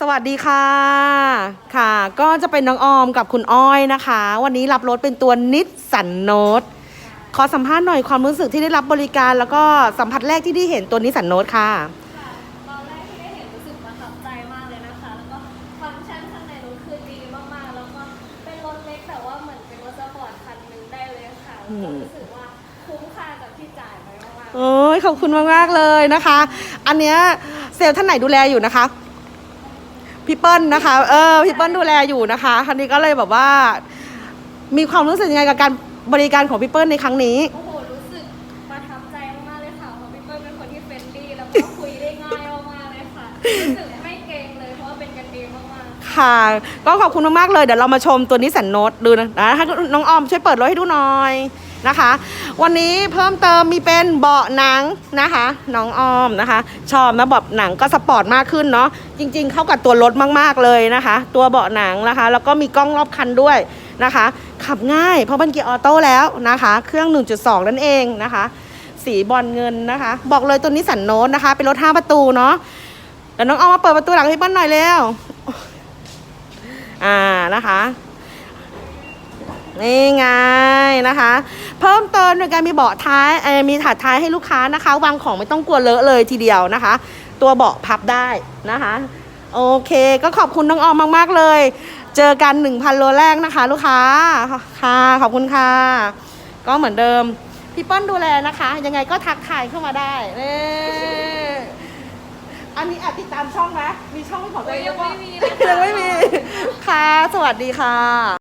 สวัสดีค่ะ ค่ะ ก็จะเป็นน้องออมกับคุณอ้อยนะคะ วันนี้รับรถเป็นตัวนิสสันโนตขอสัมภาษณ์หน่อยความรู้สึกที่ได้รับบริการ แล้วก็สัมผัสแรกที่ได้เห็นตัวนิสสันโนตค่ะ ค่ะตอนแรกที่ได้เห็นรู้สึกประทับใจมากเลยนะคะ แล้วก็ฟังก์ชันข้างในรถคือดีมากๆ แล้วก็เป็นรถเล็กแต่ว่าเหมือนเป็นรถสปอร์ตคันหนึงได้เลยค่ะแล้วก็รู้สึกว่าคุ้มค่ากับที่จ่ายไปมากๆ โอ้ยขอบคุณมาก ๆ เลยนะคะ อันเนี้ยเซลล์ท่านไหนดูแลอยู่นะคะ พี่เปิ้ลนะคะ เออพี่เปิ้ลดูแลอยู่นะคะ ครั้นี้ก็เลยแบบว่า มีความรู้สึกยังไงกับการบริการของพี่เปิ้ลในครั้งนี้ โอ้โห รู้สึกประทับใจมากๆเลยค่ะเพราะพี่เปิ้ลเป็นคนที่เฟรนลี่แล้วก็คุยได้ง่ายมากๆเลยค่ะ รู้สึกไม่เกรงเลยเพราะว่าเป็นกันเองมากๆค่ะ ก็ขอบคุณมากๆเลย เดี๋ยวเรามาชมตัวนิสสันโนตดูนะนะให้น้องออมช่วยเปิดรถให้ดูหน่อย นะคะ วันนี้เพิ่มเติมมีเป็นเบาะหนังนะคะ น้องออมนะคะ ชอบนะเบาะหนังก็สปอร์ตมากขึ้นเนาะจริง ๆ เข้ากับตัวรถมากๆเลยนะคะ ตัวเบาะหนังนะคะ แล้วก็มีกล้องรอบคันด้วยนะคะ ขับง่ายเพราะเป็นเกียร์ออโต้แล้วนะคะ เครื่อง 1.2 นั่นเองนะคะ สีบอลเงินนะคะ บอกเลยตัวนิสสันโนตนะคะ เป็นรถ 5 ประตูเนาะเดี๋ยวน้องออมมาเปิดประตูหลังให้เปิ้ลหน่อยเร็วอ่านะคะนี่ไงนะคะ เพิ่มเติมโดยการมีเบาะท้ายเอ่อมีถาดท้ายให้ลูกค้านะคะ วางของไม่ต้องกลัวเลอะเลยทีเดียวนะคะ ตัวเบาะพับได้นะคะ โอเค ก็ขอบคุณน้องออมมาก ๆ เลย เจอกัน 1,000 โลแรกนะคะ ลูกค้าค่ะขอบคุณค่ะ ก็เหมือนเดิม พี่เปิ้ลดูแลนะคะ ยังไงก็ทักทายเข้ามาได้เน่อันนี้แอบติดตามช่องไหมมีช่องของตัวเองหรือเปล่ายังไม่มีเลยค่ะยังไม่มี ค่ะ สวัสดีค่ะ